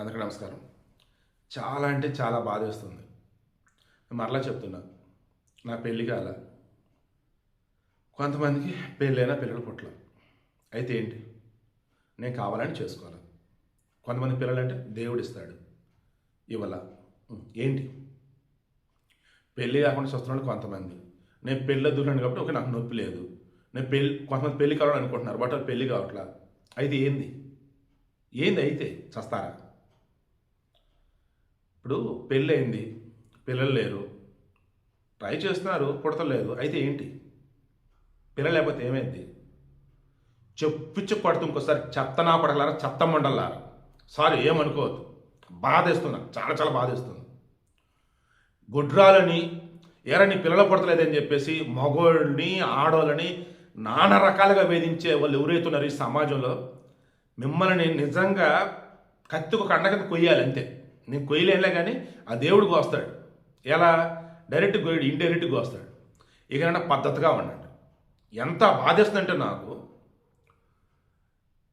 అందరికీ నమస్కారం. చాలా అంటే చాలా బాధ వేస్తుంది. మరలా చెప్తున్నా నా పెళ్ళి కాల. కొంతమందికి పెళ్ళైనా పిల్లలు పుట్ల అయితే ఏంటి? నేను కావాలని చేసుకోవాలి? కొంతమంది పిల్లలంటే దేవుడు ఇస్తాడు. ఇవాళ ఏంటి? పెళ్ళి కాకుండా చూస్తున్నాడు కొంతమంది. నేను పెళ్ళి దూరాను కాబట్టి ఓకే నాకు నొప్పి లేదు. నేను పెళ్ళి కొంతమంది పెళ్ళి కావాలని అనుకుంటున్నారు బట్ వాళ్ళు పెళ్ళి కావట్లా. అయితే ఏంది? ఏంది అయితే? చస్తారా? ఇప్పుడు పెళ్ళైంది పిల్లలు లేరు. ట్రై చేస్తున్నారు పుడతలేదు. అయితే ఏంటి? పిల్లలు లేకపోతే ఏమైంది? చెప్పుచ్చు పడుతూ ఇంకోసారి చెత్త నా చెత్త మండలారా సారీ ఏమనుకోవద్దు. బాధేస్తున్నా చాలా చాలా బాధేస్తుంది. గుడ్రాలని ఎరని నీ పిల్లలు పుడతలేదని చెప్పేసి మగోళ్ళని ఆడోళ్ళని నానా రకాలుగా వేధించే వాళ్ళు ఎవరైతున్నారు ఈ సమాజంలో మిమ్మల్ని నిజంగా కత్తికి ఒక అండ కొయ్యాలి అంతే. నేను కొయ్యలేనులే కానీ ఆ దేవుడు కోస్తాడు. ఎలా? డైరెక్ట్ కోయడు ఇండైరెక్ట్ కోస్తాడు. ఇకనైనా పద్ధతిగా ఉండండి. ఎంత బాధిస్తుందంటే నాకు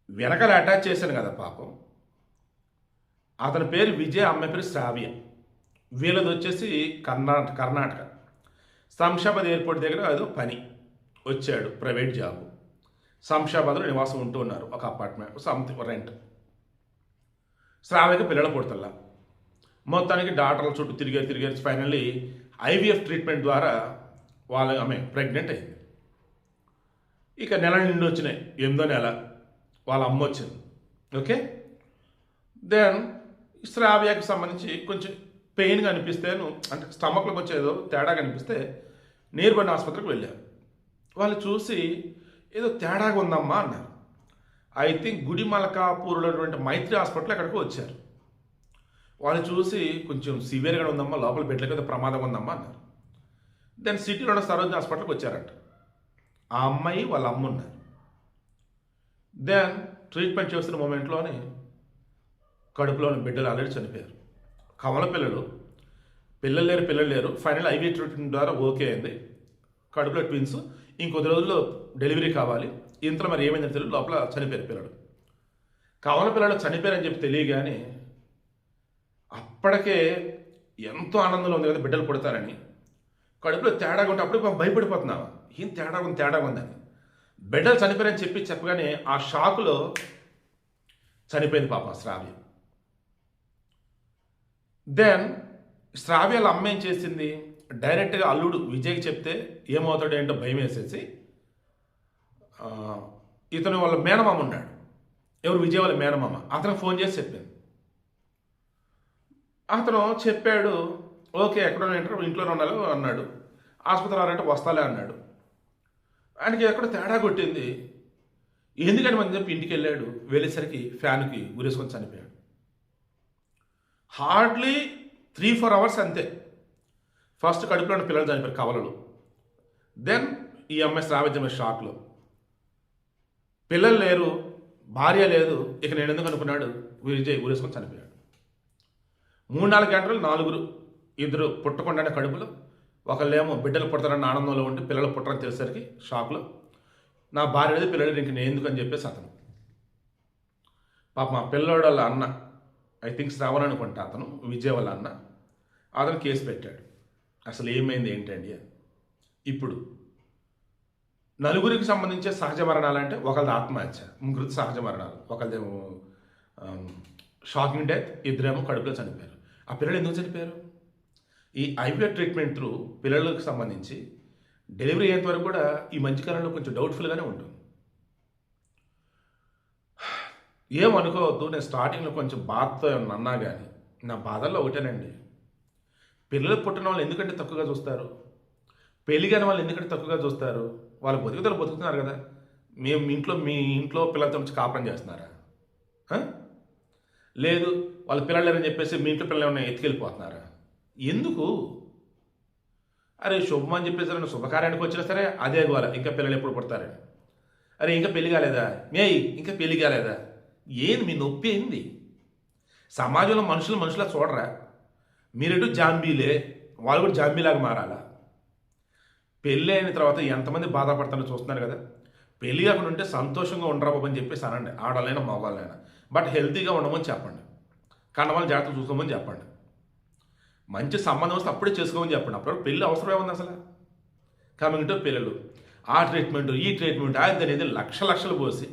వెనకాల అటాచ్ చేశాను కదా పాపం. అతని పేరు విజయ్ అమ్మాయి పేరు శ్రావ్య వీళ్ళది వచ్చేసి కర్ణాటక కర్ణాటక. శంషాబాద్ ఎయిర్పోర్ట్ దగ్గర ఏదో పని వచ్చాడు ప్రైవేట్ జాబ్. శంషాబాద్లో నివాసం ఉంటూ ఉన్నారు. ఒక అపార్ట్మెంట్ సంథింగ్ రెంట్ శ్రావ్యకి పిల్లలు పుడతల్లా. మొత్తానికి డాక్టర్ల చుట్టూ తిరిగారు తిరిగారు ఫైనల్లీ ఐవీఎఫ్ ట్రీట్మెంట్ ద్వారా వాళ్ళ ఆమె ప్రెగ్నెంట్ అయింది. ఇక నెల నిండి వచ్చినాయి. ఎనిమిదో నెల. వాళ్ళ అమ్మ వచ్చింది. ఓకే? దెన్ శ్రావ్యాకి సంబంధించి కొంచెం పెయిన్గా అనిపిస్తేను అంటే స్టమక్లో కొంచెం ఏదో తేడా కనిపిస్తే నీర్బన్ ఆసుపత్రికి వెళ్ళారు వాళ్ళు చూసి ఏదో తేడాగా ఉందమ్మా అన్నారు. ఐ థింక్ గుడి మలకాపూర్లో ఉన్నటువంటి మైత్రి హాస్పిటల్ అక్కడికి వచ్చారు. వాళ్ళు చూసి కొంచెం సివియర్గా ఉందమ్మా లోపల బెడ్ల కదా ప్రమాదం ఉందమ్మా అన్నారు. దెన్ సిటీలో ఉన్న సరోజన హాస్పిటల్కి వచ్చారంట. ఆ అమ్మాయి వాళ్ళ అమ్మ ఉన్నారు. దెన్ ట్రీట్మెంట్ చేస్తున్న మూమెంట్లోనే కడుపులోని బిడ్డలు ఆల్రెడీ చనిపోయారు. కమల పిల్లలు పిల్లలు లేరు పిల్లలు లేరు. ఫైనల్ ఐవీ ట్రీట్మెంట్ ద్వారా ఓకే అయింది. కడుపులో ట్విన్స్ ఇంకొద్ది రోజుల్లో డెలివరీ కావాలి. ఇంతలో మరి ఏమైందని తెలియదు లోపల చనిపోయారు పిల్లలు. కమల పిల్లలు చనిపోయారని చెప్పి తెలియగానే అప్పటికే ఎంతో ఆనందంలో ఉంది కదా బిడ్డలు పుడతారని. కడుపులో తేడాగా ఉంటే అప్పుడు పాపం ఏం తేడా ఉంది తేడా ఉందని బిడ్డలు చనిపోయారని చెప్పి చెప్పగానే ఆ షాకులో చనిపోయింది పాప శ్రావ్య. దెన్ శ్రావ్య వాళ్ళ అమ్మ ఏం చేసింది? డైరెక్ట్గా అల్లుడు విజయ్కి చెప్తే ఏమవుతాడు ఏంటో భయం వేసేసి ఇతను వాళ్ళ మేనమామ ఉన్నాడు. ఎవరు? విజయ్ వాళ్ళ మేనమామ. అతనికి ఫోన్ చేసి చెప్పింది. అతను చెప్పాడు ఓకే ఎక్కడో ఇంటర్ ఇంట్లోనే ఉన్నాను అన్నాడు. ఆసుపత్రి రారంటే వస్తాలే అన్నాడు. ఆయనకి ఎక్కడ తేడా కొట్టింది. ఎందుకని మనం చెప్పి ఇంటికి వెళ్ళాడు వెళ్ళేసరికి ఫ్యాన్కి గురేసుకొని చనిపోయాడు. హార్డ్లీ త్రీ ఫోర్ అవర్స్ అంతే. ఫస్ట్ కడుపులో ఉన్న పిల్లలు చనిపోయారు కవలలు. దెన్ ఈ అమ్మాయి శ్రావ్యమైన షాక్లో. పిల్లలు లేరు భార్య లేదు ఇక నేను ఎందుకు అనుకున్నాడు విజయ్ ఊరేసుకొని చనిపోయాడు. మూడు నాలుగు గంటలు నాలుగురు ఇద్దరు పుట్టకుండానే కడుపులో ఒకళ్ళేమో బిడ్డలు పుడతారన్న ఆనందంలో ఉండి పిల్లలు పుట్టరని తెలిసరికి షాక్లో నా భార్య లేదు పిల్లలు ఇంక నేను ఎందుకని అని చెప్పేసి అతను. పాప మా పిల్లోడు వాళ్ళ అన్న ఐ థింక్ శ్రావణ్ అనుకుంటా అతను విజయ్ వాళ్ళ అన్న అతను కేసు పెట్టాడు. అసలు ఏమైంది ఏంటండి ఇప్పుడు నలుగురికి సంబంధించే సహజ మరణాలు అంటే ఒకళ్ళది ఆత్మహత్య ముగ్గురిది సహజ మరణాలు. ఒకళ్ళదేమో షాకింగ్ డెత్ ఇద్దరేమో కడుపులో చనిపోయారు. ఆ పిల్లలు ఎందుకు చనిపోయారు? ఈ ఐపీఆర్ ట్రీట్మెంట్ త్రూ పిల్లలకు సంబంధించి డెలివరీ అయ్యేంత వరకు కూడా ఈ మధ్యకాలంలో కొంచెం డౌట్ఫుల్గానే ఉంటుంది. ఏమనుకోవద్దు నేను స్టార్టింగ్లో కొంచెం బాధతో అన్నా కానీ నా బాధల్లో ఒకటేనండి. పిల్లలు పుట్టిన వాళ్ళు ఎందుకంటే తక్కువగా చూస్తారు? పెళ్ళి కాని వాళ్ళు ఎందుకంటే తక్కువగా చూస్తారు? వాళ్ళు బతుకుతారు బతుకుతున్నారు కదా. మేము ఇంట్లో మీ ఇంట్లో పిల్లలతో వచ్చి కాపురం చేస్తున్నారా? లేదు వాళ్ళ పిల్లలు లేరని చెప్పేసి మీ ఇంట్లో పిల్లలు ఏమైనా ఎత్తుకెళ్ళిపోతున్నారా? ఎందుకు? అరే శుభం అని చెప్పేసి నేను శుభకార్యానికి వచ్చినా సరే అదే గోల. ఇంకా పిల్లలు ఎప్పుడు పుడతారని అరే ఇంకా పెళ్ళి కాలేదా? మేయ్ ఇంకా పెళ్ళి కాలేదా? ఏంది మీ నొప్పి ఏంది? సమాజంలో మనుషులు మనుషులా చూడరా? మీరెటు జాంబీలే వాళ్ళు కూడా జాంబీలాగా మారాలా? పెళ్ళి అయిన తర్వాత ఎంతమంది బాధపడతారో చూస్తున్నారు కదా? పెళ్ళి కాకుండా ఉంటే సంతోషంగా ఉండరా బాబు అని చెప్పేసి అనండి. ఆడాలైనా మగవాళ్ళైనా. బట్ హెల్తీగా ఉండమని చెప్పండి. కన్నవాళ్ళు జాగ్రత్త చూసుకోమని చెప్పండి. మంచి సంబంధం వస్తే అప్పుడే చేసుకోమని చెప్పండి. అప్పుడు పెళ్ళి అవసరమే ఉంది అసలు? కమింగ్ టు పిల్లలు. ఆ ట్రీట్మెంట్ ఈ ట్రీట్మెంట్ అది అనేది లక్ష లక్షలు పోసి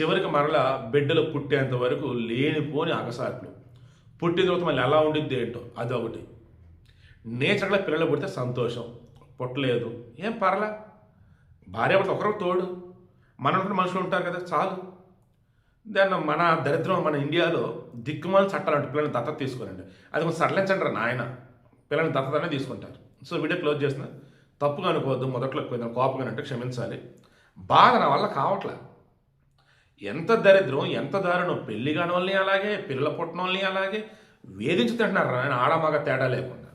చివరికి మరలా బిడ్డలు పుట్టేంత వరకు లేనిపోని అగసాట్లు పుట్టిన తర్వాత మళ్ళీ ఎలా ఉండిద్ది ఏంటో అదొకటి. నేచర్లో పిల్లలు పుడితే సంతోషం. పుట్టలేదు. ఏం పర్లా. భార్య భర్త ఒకరికి తోడు. మన మనుషులు ఉంటారు కదా చాలు. దాన్ని మన దరిద్రం మన ఇండియాలో దిక్కుమాల చట్టాలు అంటే పిల్లల్ని దత్తత తీసుకోరండి. అది కొంచెం సడలించండి నాయన. పిల్లల్ని దత్తతనే తీసుకుంటారు. సో వీడియో క్లోజ్ చేసిన తప్పుగా అనుకోవద్దు మొదట్లో కొంచెం కోపంగా అంటే క్షమించాలి. బాధ నా వల్ల కావట్లే. ఎంత దరిద్రం ఎంత దారుణం. పెళ్ళి కాని వాళ్ళని అలాగే పిల్లల పుట్టిన వాళ్ళని అలాగే వేధించుతుంటున్నారు ఆయన ఆడమగ తేడా లేకుండా.